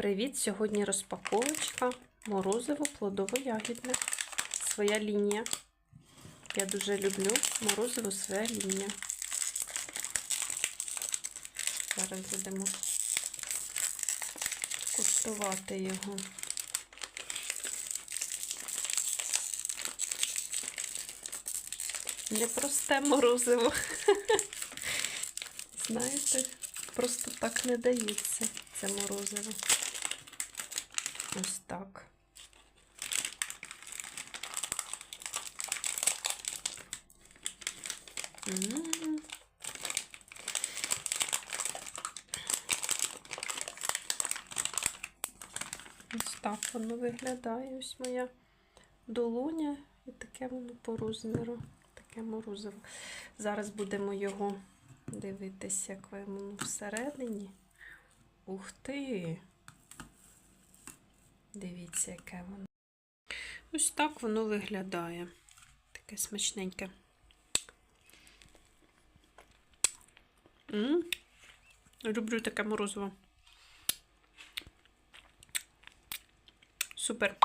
Привіт! Сьогодні розпаковочка морозиво плодово-ягідне. Своя лінія. Я дуже люблю морозиво своя лінія. Зараз будемо куштувати його. Непросте морозиво. Знаєте, просто так не дається це морозиво. Ось так. Ось так воно виглядає. Ось моя долоня і таке воно по розміру. Таке морозиво. Зараз будемо його дивитися, як воно всередині. Ух ти! Дивіться, яке воно. Ось так воно виглядає. Таке смачненьке. Люблю таке морозиво. Супер.